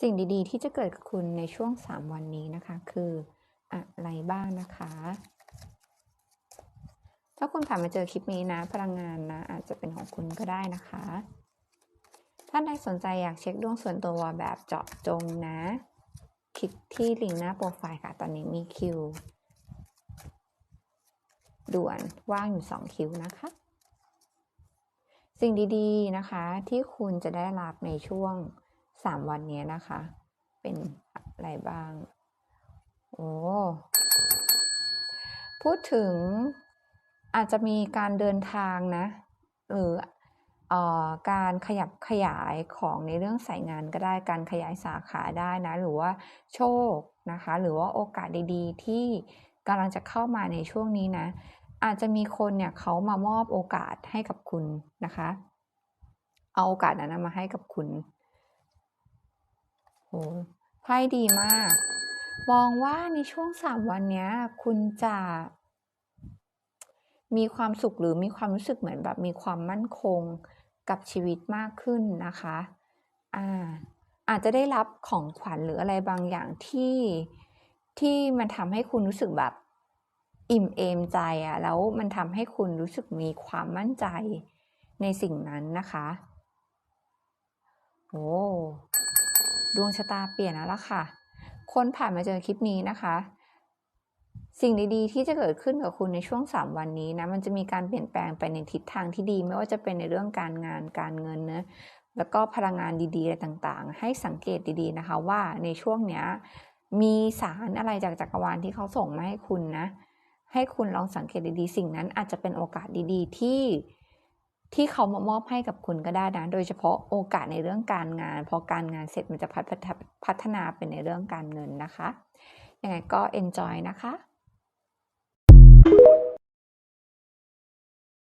สิ่งดีๆ ที่จะเกิดกับคุณในช่วง 3 วันนี้นะคะ คืออะไรบ้างนะคะ ถ้าคุณผ่านมาเจอคลิปนี้นะ พลังงานนะ อาจจะเป็นของคุณก็ได้นะคะ ถ้าใครสนใจอยากเช็คดวงส่วนตัวแบบเจาะจงนะ คลิกที่ลิงก์หน้าโปรไฟล์ค่ะ ตอนนี้มีคิวด่วนว่างอยู่ 2 คิวนะคะ สิ่งดีๆนะคะที่คุณจะได้รับในช่วง 3วันนี้นะคะ เป็นอะไรบ้าง โอ้พูดถึงอาจจะมีการเดินทางนะหรืออการขยับขยายของในเรื่องสายงานก็ได้การขยายสาขาได้นะ หรือว่าโชคนะคะ หรือว่าโอกาสดีๆ ที่กำลังจะเข้ามาในช่วงนี้นะ อาจจะมีคนเนี่ยเขามามอบโอกาสให้กับคุณนะคะ เอาโอกาสนั้นมาให้กับคุณ โอ้ไพ่ดีมากมองว่าในช่วงสามวันนี้คุณจะมีความสุขหรือมีความรู้สึกเหมือนแบบมีความมั่นคงกับชีวิตมากขึ้นนะคะอ่าอาจจะได้รับของขวัญหรืออะไรบางอย่างที่ที่มันทำให้คุณรู้สึกแบบอิ่มเอมใจอะแล้วมันทำให้คุณรู้สึกมีความมั่นใจในสิ่งนั้นนะคะโอ้ ดวงชะตาเปลี่ยนแล้วล่ะค่ะ คนผ่านมาเจอคลิปนี้นะคะ สิ่งดีๆ ที่จะเกิดขึ้นกับคุณในช่วง 3 วันนี้นะ มันจะมีการเปลี่ยนแปลงไปในทิศทางที่ดี ไม่ว่าจะเป็นในเรื่องการงานการเงินเนะแล้วก็พลังงานดีๆอะไรต่างๆ ให้สังเกตดีๆนะคะว่าในช่วงเนี้ยมีสารอะไรจากจักรวาลที่เขาส่งมาให้คุณนะ ให้คุณลองสังเกตดีๆ สิ่งนั้นอาจจะเป็นโอกาสดีๆ ที่ ที่เขามามอบให้กับคุณก็ได้นะ โดยเฉพาะโอกาสในเรื่องการงาน พอการงานเสร็จมันจะพัฒนาเป็นในเรื่องการเงินนะคะ ยังไงก็ enjoy นะคะ